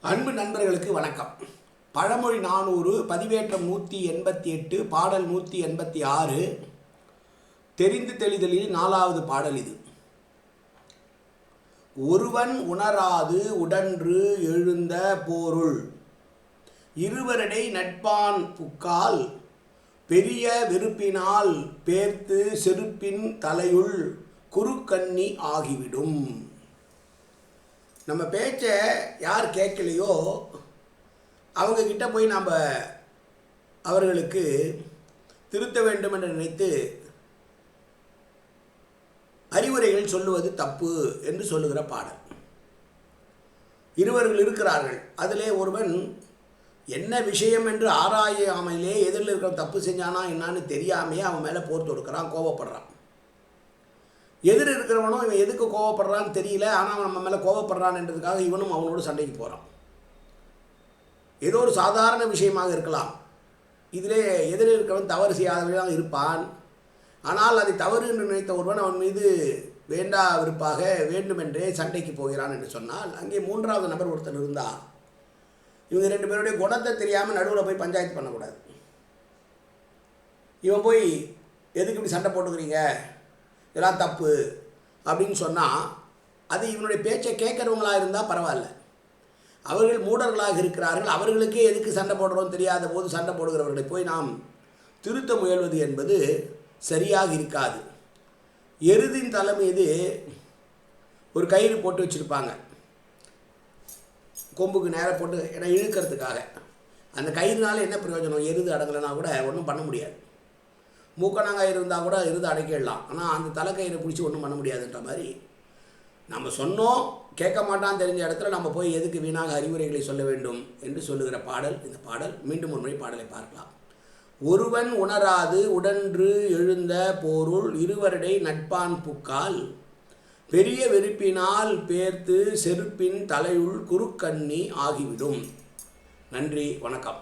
அன்பு நண்பர்களுக்கு வணக்கம். பழமொழி நானூறு பதிவேற்றம் நூற்றி எண்பத்தி எட்டு பாடல் நூற்றி எண்பத்தி ஆறு. தெரிந்து தெளிதலில் நாலாவது பாடல் இது. ஒருவன் உணராது உடன்று எழுந்த போருள். இருவரடை நட்பான் புக்கால். பெரிய வெறுப்பினால் பேர்த்து செருப்பின் தலையுள் குறுக்கண்ணி ஆகிவிடும். நம்ம பேச்சை யார் கேட்கலையோ அவங்கக்கிட்ட போய் நாம் அவர்களுக்கு திருத்த வேண்டும் என்று நினைத்து அறிவுரைகள் சொல்லுவது தப்பு என்று சொல்லுகிற பாடல். இருவர்கள் இருக்கிறார்கள். அதிலே ஒருவன் என்ன விஷயம் என்று ஆராயாமலே எதிரில் இருக்கிற தப்பு செஞ்சானா என்னான்னு தெரியாமையே அவன் மேலே போர் தொடுக்கிறான் கோவப்படுறான் எதிர் இருக்கிறவனும் இவன் எதுக்கு கோவப்படுறான்னு தெரியல ஆனால் அவன் நம்ம மேலே கோவப்படுறான்ன்றதுக்காக இவனும் அவனோட சண்டைக்கு போகிறான் ஏதோ ஒரு சாதாரண விஷயமாக இருக்கலாம். இதிலே எதிரில் இருக்கிறவன் தவறு செய்யாதவனாக இருப்பான். ஆனால் அதை தவறு என்று நினைத்த ஒருவன் அவன் மீது வேண்டா விருப்பாக வேண்டுமென்றே சண்டைக்கு போகிறான் என்று சொன்னால் அங்கே மூன்றாவது நபர் ஒருத்தர் இருந்தால் இவங்க ரெண்டு பேருடைய குணத்தை தெரியாமல் நடுவில் போய் பஞ்சாயத்து பண்ணக்கூடாது. இவன் போய் எதுக்கு இப்படி சண்டை போட்டுக்கிறீங்க? இதெல்லாம் தப்பு அப்படின்னு சொன்னால் அது இவனுடைய பேச்சை கேட்குறவங்களாக இருந்தால் பரவாயில்ல. அவர்கள் மூடர்களாக இருக்கிறார்கள். அவர்களுக்கே எதுக்கு சண்டை போடுறோம் தெரியாத போது சண்டை போடுகிறவர்களை போய் நாம் திருத்த முயல்வது என்பது சரியாக இருக்காது. எருதின் தலை மீது ஒரு கயிறு போட்டு வச்சுருப்பாங்க. கொம்புக்கு நேராக போட்டு ஏன்னா இழுக்கிறதுக்காக. அந்த கயிறுனால என்ன பிரயோஜனம்? எருது அடங்கலைன்னா கூட ஒன்றும் பண்ண முடியாது. மூக்கணாங்காய் இருந்தால் கூட இருந்து அடைக்கிடலாம். ஆனால் அந்த தலைக்கயிறை பிடிச்சி ஒன்றும் பண்ண முடியாதுன்ற மாதிரி நம்ம சொன்னோம் கேட்க மாட்டான் தெரிஞ்ச இடத்துல நம்ம போய் எதுக்கு வீணாக அறிவுரைகளை சொல்ல வேண்டும் என்று சொல்லுகிற பாடல் இந்த பாடல் மீண்டும் ஒரு முறை பாடலை பார்க்கலாம். ஒருவன் உணராது உடன்று எழுந்த போருள் இருவருடை நட்பான் புக்கால் பெரிய வெறுப்பினால் பேர்த்து செருப்பின் தலையுள் குறுக்கண்ணி ஆகிவிடும். நன்றி வணக்கம்.